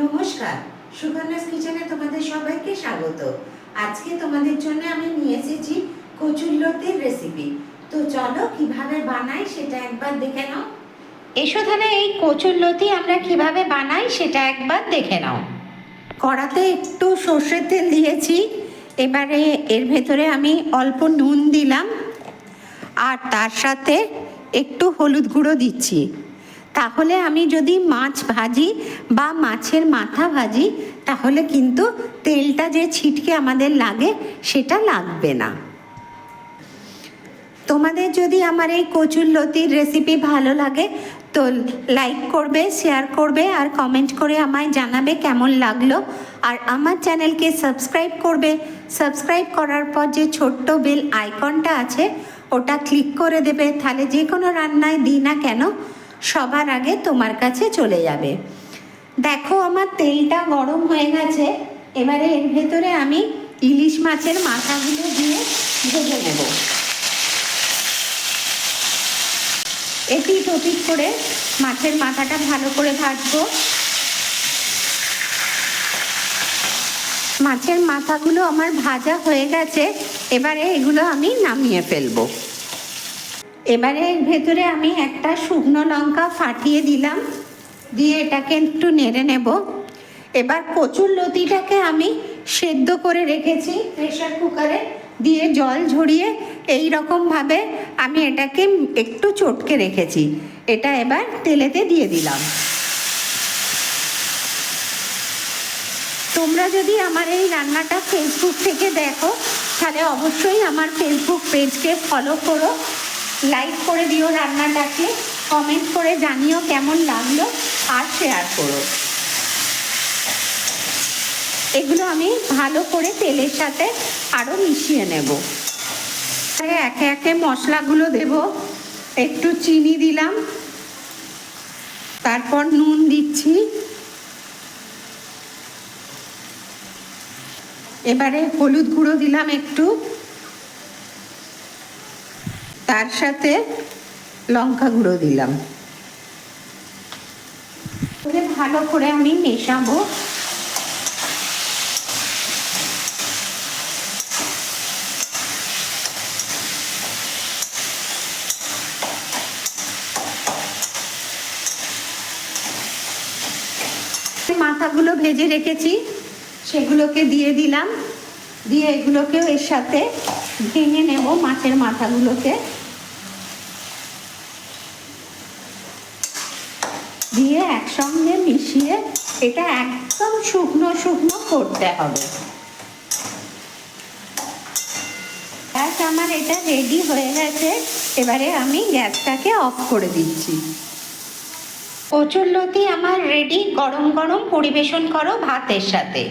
নমস্কার। সুকন্যাস কিচেনে তোমাদের সবাইকে স্বাগত। আজকে তোমাদের জন্য আমি নিয়ে এসেছি কচুরলতির রেসিপি তো চলো, কীভাবে বানাই সেটা একবার দেখে নাও। এসো তাহলে এই কচুরলতি আমরা কীভাবে বানাই সেটা একবার দেখে নাও। কড়াতে একটু সর্ষের তেল দিয়েছি। এবারে এর ভেতরে আমি অল্প নুন দিলাম। আর তার সাথে একটু হলুদ গুঁড়ো দিচ্ছি। তাহলে আমি যদি মাছ ভাজি বা মাছের মাথা ভাজি, তাহলে কিন্তু তেলটা যে ছিটকে আমাদের লাগে, সেটা লাগবে না। তোমাদের যদি আমার এই কচুর লতির রেসিপি ভালো লাগে, তো লাইক করবে শেয়ার করবে, আর কমেন্ট করে আমায় জানাবে কেমন লাগল। আর আমার চ্যানেলকে সাবস্ক্রাইব করবে। সাবস্ক্রাইব করার পর যে ছোট্ট বেল আইকনটা আছে, ওটা ক্লিক করে দেবে। তাহলে যে কোনো রান্নায় দিই না কেন সবার আগে তোমার কাছে চলে যাবে। দেখো আমার তেলটা গরম হয়ে গেছে, এবারে এর ভেতরে আমি ইলিশ মাছের মাথাগুলো দিয়ে ভেজে নেব। এটি ওপিট করে মাছের মাথাটা ভালো করে ভাজবো। মাছের মাথাগুলো আমার ভাজা হয়ে গেছে, এবারে এগুলো আমি নামিয়ে ফেলব। এবারে এর ভেতরে আমি একটা শুকনো লঙ্কা ফাটিয়ে দিলাম, দিয়ে এটাকে একটু নেড়ে নেব। এবার কচুর লতিটাকে আমি সেদ্ধ করে রেখেছি প্রেশার কুকারে, দিয়ে জল ঝরিয়ে এই রকমভাবে আমি এটাকে একটু চটকে রেখেছি। এটা এবার তেলেতে দিয়ে দিলাম। তোমরা যদি আমার এই রান্নাটা ফেসবুক থেকে দেখো, তাহলে অবশ্যই আমার ফেসবুক পেজকে ফলো করো। লাইক করে দিও রান্নাটাকে কমেন্ট করে জানিও কেমন লাগল, আর শেয়ার করো। এগুলো আমি ভালো করে তেলের সাথে আরও মিশিয়ে নেব। একে একে মশলাগুলো দেব। একটু চিনি দিলাম। তারপর নুন দিচ্ছি। এবারে হলুদ গুঁড়ো দিলাম একটু। তার সাথে লঙ্কা গুঁড়ো দিলাম। ভালো করে আমি মেশাবো। মাথাগুলো ভেজে রেখেছি, সেগুলোকে দিয়ে দিলাম। দিয়ে এগুলোকেও এর সাথে ভেঙে নেব মাছের মাথাগুলোকে। দিয়ে একসঙ্গে মিশিয়ে এটা একদম শুকনো শুকনো করতে হবে। গ্যাস আমার এটা রেডি হয়ে গেছে। এবারে আমি গ্যাসটাকে অফ করে দিচ্ছি। কচুরলতি আমার রেডি গরম গরম পরিবেশন করো ভাতের সাথে।